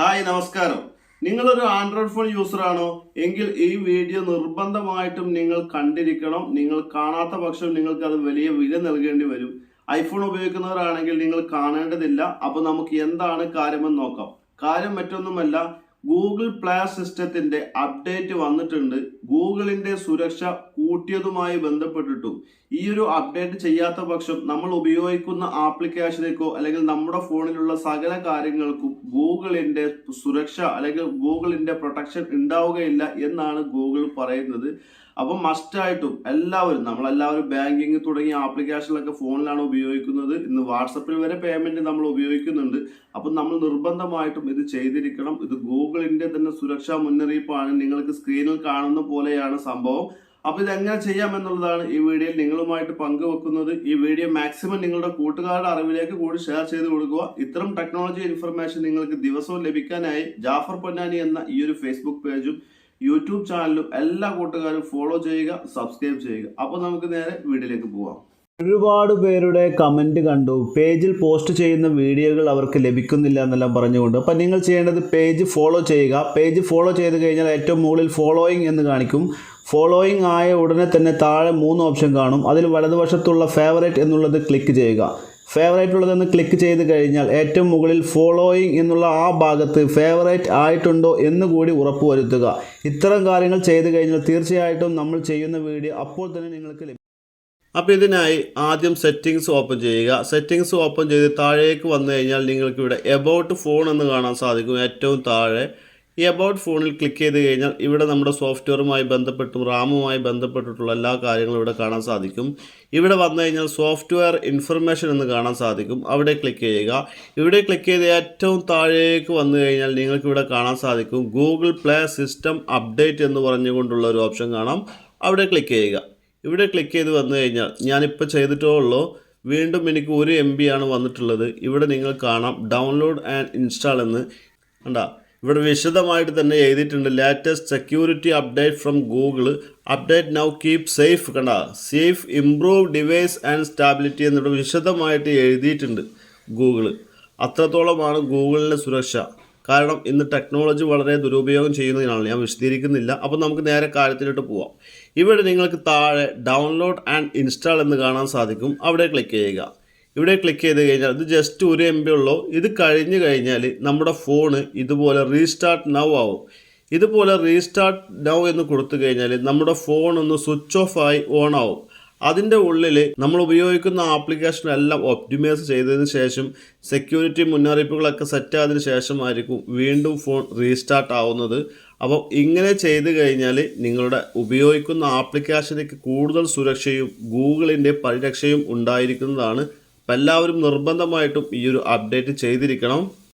Hi നമസ്കാരം. നിങ്ങളൊരു Android phone user ആണോ എങ്കിൽ ഈ വീഡിയോ നിർബന്ധമായിട്ടും നിങ്ങൾ കണ്ടിരിക്കണം. നിങ്ങൾ കാണാത്ത പക്ഷം നിങ്ങൾക്ക് അത് വലിയ വില നൽകേണ്ടി വരും. ഐഫോൺ ഉപയോഗിക്കുന്നവരാണെങ്കിൽ നിങ്ങൾ കാണേണ്ടതില്ല. അപ്പൊ നമുക്ക് എന്താണ് കാര്യമെന്ന് നോക്കാം. കാര്യം മറ്റൊന്നുമല്ല ഗൂഗിൾ പ്ലേ സിസ്റ്റത്തിന്റെ അപ്ഡേറ്റ് വന്നിട്ടുണ്ട്. ഗൂഗിളിന്റെ സുരക്ഷ കൂട്ടിയതുമായി ബന്ധപ്പെട്ടിട്ടും ഈ ഒരു അപ്ഡേറ്റ് ചെയ്യാത്ത പക്ഷം നമ്മൾ ഉപയോഗിക്കുന്ന ആപ്ലിക്കേഷനേക്കോ അല്ലെങ്കിൽ നമ്മുടെ ഫോണിലുള്ള സകല കാര്യങ്ങൾക്കും ഗൂഗിളിന്റെ സുരക്ഷ അല്ലെങ്കിൽ ഗൂഗിളിന്റെ പ്രൊട്ടക്ഷൻ ഉണ്ടാവുകയില്ല എന്നാണ് ഗൂഗിൾ പറയുന്നത്. അപ്പം മസ്റ്റായിട്ടും എല്ലാവരും നമ്മളെല്ലാവരും ബാങ്കിങ് തുടങ്ങിയ ആപ്ലിക്കേഷനിലൊക്കെ ഫോണിലാണ് ഉപയോഗിക്കുന്നത്. ഇന്ന് വാട്സപ്പിൽ വരെ പേയ്മെന്റ് നമ്മൾ ഉപയോഗിക്കുന്നുണ്ട്. അപ്പം നമ്മൾ നിർബന്ധമായിട്ടും ഇത് ചെയ്തിരിക്കണം. ഇത് ഗൂഗിളിന്റെ തന്നെ സുരക്ഷാ മുന്നറിയിപ്പാണ്. നിങ്ങൾക്ക് സ്ക്രീനിൽ കാണുന്ന പോലെയാണ് സംഭവം. അപ്പൊ ഇതെങ്ങനെ എങ്ങനെ ചെയ്യാം എന്നുള്ളതാണ് ഈ വീഡിയോയിൽ നിങ്ങളുമായിട്ട് പങ്കുവെക്കുന്നത്. ഈ വീഡിയോ മാക്സിമം നിങ്ങളുടെ കൂട്ടുകാരുടെ അറിവിലേക്ക് കൂടി ഷെയർ ചെയ്ത് കൊടുക്കുക. ഇത്തരം ടെക്നോളജി ഇൻഫർമേഷൻ നിങ്ങൾക്ക് ദിവസവും ലഭിക്കാനായി ജാഫർ പൊന്നാനി എന്ന ഈ ഒരു ഫേസ്ബുക്ക് പേജും യൂട്യൂബ് ചാനലും എല്ലാ കൂട്ടുകാരും ഫോളോ ചെയ്യുക സബ്സ്ക്രൈബ് ചെയ്യുക. അപ്പോൾ നമുക്ക് നേരെ വീഡിയോയിലേക്ക് പോവാം. ഒരുപാട് പേരുടെ കമന്റ് കണ്ടു. പേജിൽ പോസ്റ്റ് ചെയ്യുന്ന വീഡിയോകൾ അവർക്ക് ലഭിക്കുന്നില്ല എന്നെല്ലാം പറഞ്ഞുകൊണ്ട്. അപ്പം നിങ്ങൾ ചെയ്യേണ്ടത് പേജ് ഫോളോ ചെയ്യുക. പേജ് ഫോളോ ചെയ്ത് കഴിഞ്ഞാൽ ഏറ്റവും മുകളിൽ ഫോളോയിങ് എന്ന് കാണിക്കും. ഫോളോയിങ് ആയ ഉടനെ തന്നെ താഴെ മൂന്ന് ഓപ്ഷൻ കാണും. അതിൽ വലതുവശത്തുള്ള ഫേവറേറ്റ് എന്നുള്ളത് ക്ലിക്ക് ചെയ്യുക. ഫേവറേറ്റ് ഉള്ളതെന്ന് ക്ലിക്ക് ചെയ്ത് കഴിഞ്ഞാൽ ഏറ്റവും മുകളിൽ ഫോളോയിങ് എന്നുള്ള ആ ഭാഗത്ത് ഫേവറേറ്റ് ആയിട്ടുണ്ടോ എന്ന് കൂടി ഉറപ്പുവരുത്തുക. ഇത്തരം കാര്യങ്ങൾ ചെയ്ത് കഴിഞ്ഞാൽ തീർച്ചയായിട്ടും നമ്മൾ ചെയ്യുന്ന വീഡിയോ അപ്പോൾ തന്നെ നിങ്ങൾക്ക് ലഭിക്കും അപ്പോൾ ഇതിനായി ആദ്യം സെറ്റിങ്സ് ഓപ്പൺ ചെയ്യുക. സെറ്റിങ്സ് ഓപ്പൺ ചെയ്ത് താഴേക്ക് വന്നു കഴിഞ്ഞാൽ നിങ്ങൾക്ക് ഇവിടെ എബൌട്ട് ഫോൺ എന്ന് കാണാൻ സാധിക്കും. ഏറ്റവും താഴെ ഈ അബൌട്ട് ഫോണിൽ ക്ലിക്ക് ചെയ്ത് കഴിഞ്ഞാൽ ഇവിടെ നമ്മുടെ സോഫ്റ്റ്വെയറുമായി ബന്ധപ്പെട്ടും റാമുമായി ബന്ധപ്പെട്ടിട്ടുള്ള എല്ലാ കാര്യങ്ങളും ഇവിടെ കാണാൻ സാധിക്കും. ഇവിടെ വന്നു കഴിഞ്ഞാൽ സോഫ്റ്റ്വെയർ ഇൻഫർമേഷൻ എന്ന് കാണാൻ സാധിക്കും. അവിടെ ക്ലിക്ക് ചെയ്യുക. ഇവിടെ ക്ലിക്ക് ചെയ്ത് ഏറ്റവും താഴേക്ക് വന്നു കഴിഞ്ഞാൽ നിങ്ങൾക്ക് ഇവിടെ കാണാൻ സാധിക്കും. ഗൂഗിൾ പ്ലേ സിസ്റ്റം അപ്ഡേറ്റ് എന്ന് പറഞ്ഞുകൊണ്ടുള്ള ഒരു ഓപ്ഷൻ കാണാം. അവിടെ ക്ലിക്ക് ചെയ്യുക. ഇവിടെ ക്ലിക്ക് ചെയ്ത് വന്നു കഴിഞ്ഞാൽ ഞാനിപ്പോൾ ചെയ്തിട്ടേ ഉള്ളൂ. വീണ്ടും എനിക്ക് ഒരു എം ബി ആണ് വന്നിട്ടുള്ളത്. ഇവിടെ നിങ്ങൾ കാണാം. ഡൗൺലോഡ് ആൻഡ് ഇൻസ്റ്റാൾ എന്ന്. കണ്ട? ഇവിടെ വിശദമായിട്ട് തന്നെ എഴുതിയിട്ടുണ്ട്. Latest security update from Google update now keep safe കണ്ട? Safe improve device and stability എന്നിവിടെ വിശദമായിട്ട് എഴുതിയിട്ടുണ്ട് ഗൂഗിൾ അത്രത്തോളമാണ് ഗൂഗിളിന്റെ സുരക്ഷ. കാരണം ഇന്ന് ടെക്നോളജി വളരെ ദുരുപയോഗം ചെയ്യുന്നതിനാണ്. ഞാൻ വിശദീകരിക്കുന്നില്ല. അപ്പോൾ നമുക്ക് നേരെ കാര്യത്തിലോട്ട് പോവാം. ഇവിടെ നിങ്ങൾക്ക് താഴെ ഡൗൺലോഡ് ആൻഡ് ഇൻസ്റ്റാൾ എന്ന് കാണാൻ സാധിക്കും. അവിടെ ക്ലിക്ക് ചെയ്യുക. ഇവിടെ ക്ലിക്ക് ചെയ്ത് കഴിഞ്ഞാൽ ഇത് ജസ്റ്റ് ഒരു എം ബി ഉള്ളൂ. ഇത് കഴിഞ്ഞ് കഴിഞ്ഞാൽ നമ്മുടെ ഫോണ് ഇതുപോലെ റീസ്റ്റാർട്ട് നൗ ആവും. ഇതുപോലെ റീസ്റ്റാർട്ട് നൗ എന്ന് കൊടുത്തു കഴിഞ്ഞാൽ നമ്മുടെ ഫോൺ ഒന്ന് സ്വിച്ച് ഓഫ് ആയി ഓൺ ആവും. അതിന്റെ ഉള്ളിൽ നമ്മൾ ഉപയോഗിക്കുന്ന ആപ്ലിക്കേഷൻ എല്ലാം ഒപ്റ്റിമൈസ് ചെയ്തതിന് ശേഷം സെക്യൂരിറ്റി മുന്നറിയിപ്പുകളൊക്കെ സെറ്റ് ആയതിനു ശേഷമായിരിക്കും വീണ്ടും ഫോൺ റീസ്റ്റാർട്ട് ആവുന്നത്. അപ്പോൾ ഇങ്ങനെ ചെയ്ത് കഴിഞ്ഞാൽ നിങ്ങളുടെ ഉപയോഗിക്കുന്ന ആപ്ലിക്കേഷനിലേക്ക് കൂടുതൽ സുരക്ഷയും ഗൂഗിളിന്റെ പരിരക്ഷയും ഉണ്ടായിരിക്കുന്നതാണ് എല്ലാവരും നിർബന്ധമായിട്ടും ഈ ഒരു അപ്ഡേറ്റ് ചെയ്തിരിക്കണം.